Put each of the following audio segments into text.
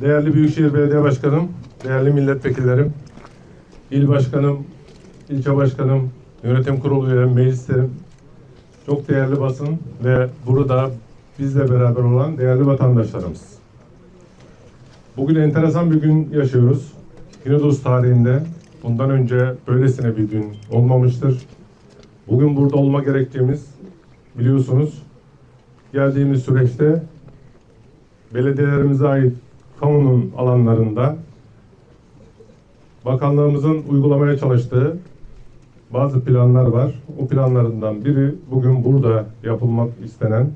Değerli Büyükşehir Belediye Başkanım, değerli milletvekillerim, il başkanım, ilçe başkanım, yönetim kurulu üyelerim, meclislerim, çok değerli basın ve burada bizle beraber olan değerli vatandaşlarımız. Bugün enteresan bir gün yaşıyoruz. Güneydoğu tarihinde bundan önce böylesine bir gün olmamıştır. Bugün burada olma gerektiğimiz biliyorsunuz geldiğimiz süreçte belediyelerimize ait kamunun alanlarında bakanlığımızın uygulamaya çalıştığı bazı planlar var. O planlarından biri bugün burada yapılmak istenen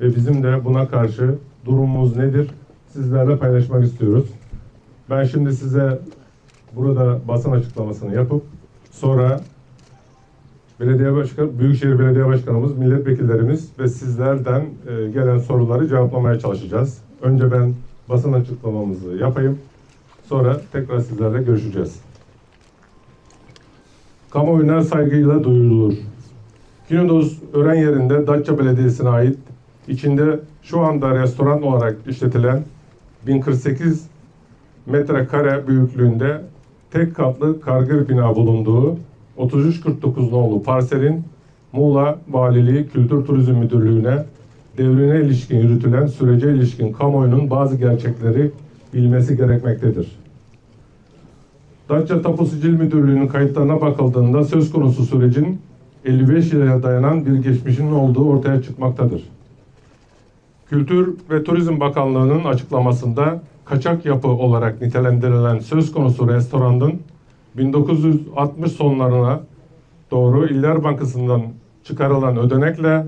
ve bizim de buna karşı durumumuz nedir sizlerle paylaşmak istiyoruz. Ben şimdi size burada basın açıklamasını yapıp sonra Belediye Başkanı, Büyükşehir Belediye Başkanımız, milletvekillerimiz ve sizlerden e, gelen soruları cevaplamaya çalışacağız. Önce ben basın açıklamamızı yapayım. Sonra tekrar sizlerle görüşeceğiz. Kamuoyuna saygıyla duyurulur. Güneydoğu Ören yerinde Datça Belediyesi'ne ait içinde şu anda restoran olarak işletilen 1048 metrekare büyüklüğünde tek katlı kargır bina bulunduğu 3349 nolu parselin Muğla Valiliği Kültür Turizm Müdürlüğü'ne devrine ilişkin yürütülen sürece ilişkin kamuoyunun bazı gerçekleri bilmesi gerekmektedir. Datça Tapu Sicil Müdürlüğü'nün kayıtlarına bakıldığında söz konusu sürecin 55 yıla dayanan bir geçmişinin olduğu ortaya çıkmaktadır. Kültür ve Turizm Bakanlığı'nın açıklamasında kaçak yapı olarak nitelendirilen söz konusu restoranın 1960 sonlarına doğru İller Bankası'ndan çıkarılan ödenekle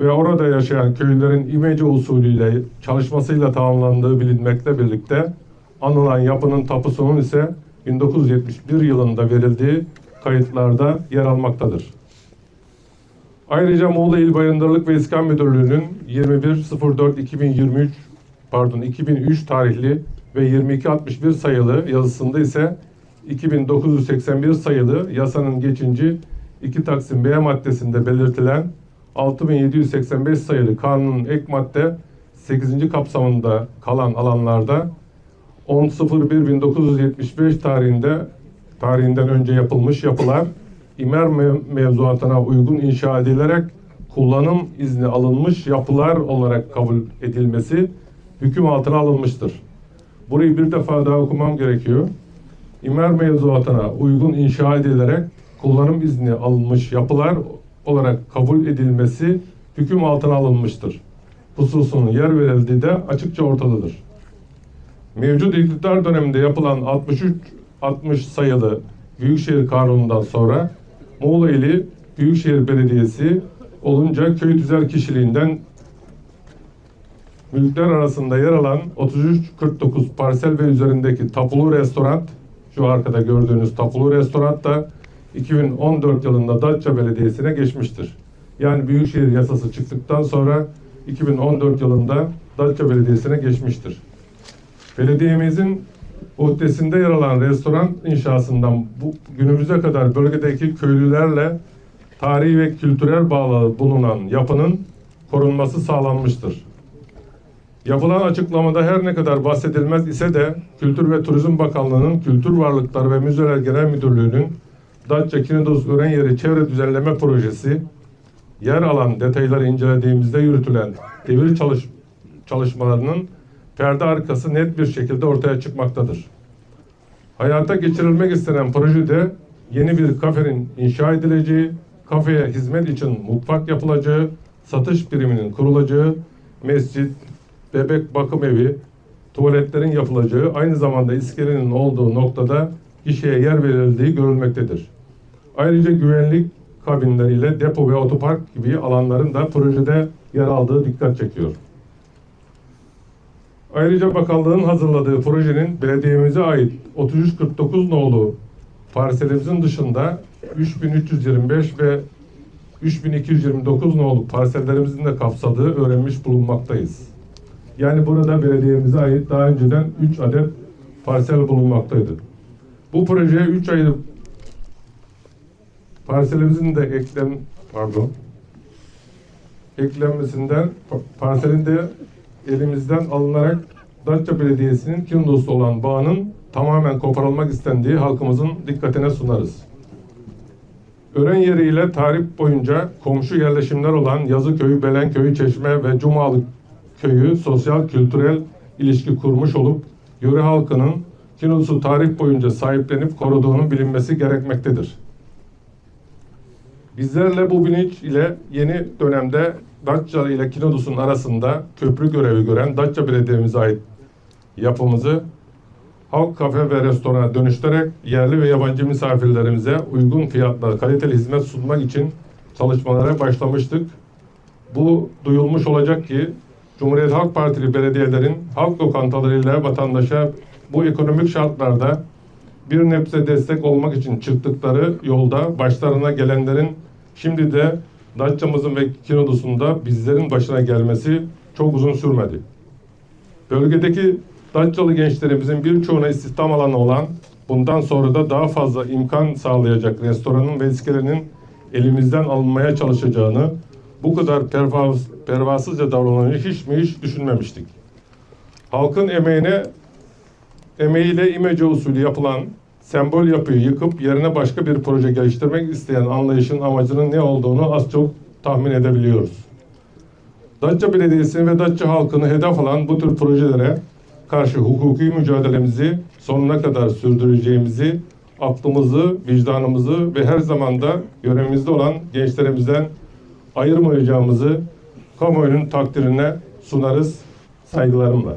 ve orada yaşayan köylülerin imece usulüyle çalışmasıyla tamamlandığı bilinmekle birlikte anılan yapının tapusunun ise 1971 yılında verildiği kayıtlarda yer almaktadır. Ayrıca Muğla İl Bayındırlık ve İskan Müdürlüğü'nün 21.04.2023 pardon 2003 tarihli ve 2261 sayılı yazısında ise 2981 sayılı yasanın geçinci 2 Taksim B maddesinde belirtilen 6785 sayılı kanunun ek madde 8. kapsamında kalan alanlarda 10.01.1975 tarihinde tarihinden önce yapılmış yapılar İmer mev- mevzuatına uygun inşa edilerek kullanım izni alınmış yapılar olarak kabul edilmesi hüküm altına alınmıştır. Burayı bir defa daha okumam gerekiyor. İmer mevzuatına uygun inşa edilerek kullanım izni alınmış yapılar olarak kabul edilmesi hüküm altına alınmıştır. Hususunun yer verildiği de açıkça ortadadır. Mevcut iktidar döneminde yapılan 63 60 sayılı Büyükşehir Kanunu'ndan sonra Muğla ili Büyükşehir Belediyesi olunca köy tüzel kişiliğinden mülkler arasında yer alan 3349 parsel ve üzerindeki tapulu restoran şu arkada gördüğünüz tapulu restoran da 2014 yılında Datça Belediyesi'ne geçmiştir. Yani Büyükşehir Yasası çıktıktan sonra 2014 yılında Datça Belediyesi'ne geçmiştir. Belediyemizin uhdesinde yer alan restoran inşasından bu günümüze kadar bölgedeki köylülerle tarihi ve kültürel bağlı bulunan yapının korunması sağlanmıştır. Yapılan açıklamada her ne kadar bahsedilmez ise de Kültür ve Turizm Bakanlığı'nın Kültür Varlıkları ve Müzeler Genel Müdürlüğü'nün Datça Kinidos Ören Yeri Çevre Düzenleme Projesi yer alan detayları incelediğimizde yürütülen devir çalış çalışmalarının perde arkası net bir şekilde ortaya çıkmaktadır. Hayata geçirilmek istenen projede yeni bir kafenin inşa edileceği, kafeye hizmet için mutfak yapılacağı, satış biriminin kurulacağı, mescit, bebek bakım evi, tuvaletlerin yapılacağı, aynı zamanda iskelenin olduğu noktada kişiye yer verildiği görülmektedir. Ayrıca güvenlik kabinleriyle depo ve otopark gibi alanların da projede yer aldığı dikkat çekiyor. Ayrıca bakanlığın hazırladığı projenin belediyemize ait 3349 nolu parselimizin dışında 3325 ve 3229 nolu parsellerimizin de kapsadığı öğrenmiş bulunmaktayız. Yani burada belediyemize ait daha önceden 3 adet parsel bulunmaktaydı. Bu projeye 3 ayrı parselimizin de eklem pardon eklenmesinden pa- parselin de elimizden alınarak Datça Belediyesi'nin Kindos'la olan bağının tamamen koparılmak istendiği halkımızın dikkatine sunarız. Ören yeriyle tarih boyunca komşu yerleşimler olan Yazıköy, Belenköy, Çeşme ve Cumalı köyü sosyal kültürel ilişki kurmuş olup yöre halkının Kinos'u tarih boyunca sahiplenip koruduğunun bilinmesi gerekmektedir. Bizlerle bu bilinç ile yeni dönemde Datça ile Kinodos'un arasında köprü görevi gören Datça Belediye'mize ait yapımızı halk kafe ve restorana dönüştürerek yerli ve yabancı misafirlerimize uygun fiyatla kaliteli hizmet sunmak için çalışmalara başlamıştık. Bu duyulmuş olacak ki Cumhuriyet Halk Partili belediyelerin halk lokantalarıyla vatandaşa bu ekonomik şartlarda bir nebze destek olmak için çıktıkları yolda başlarına gelenlerin şimdi de Datça'mızın ve Kinodos'unda bizlerin başına gelmesi çok uzun sürmedi. Bölgedeki Datçalı gençlerimizin birçoğuna istihdam alanı olan, bundan sonra da daha fazla imkan sağlayacak restoranın vesilelerinin elimizden alınmaya çalışacağını, bu kadar pervaz, pervasızca davranmayı hiç mi hiç düşünmemiştik. Halkın emeğine emeğiyle imece usulü yapılan sembol yapıyı yıkıp yerine başka bir proje geliştirmek isteyen anlayışın amacının ne olduğunu az çok tahmin edebiliyoruz. Datça Belediyesi ve Datça halkını hedef alan bu tür projelere karşı hukuki mücadelemizi sonuna kadar sürdüreceğimizi, aklımızı, vicdanımızı ve her zaman da görevimizde olan gençlerimizden ayırmayacağımızı kamuoyunun takdirine sunarız saygılarımla.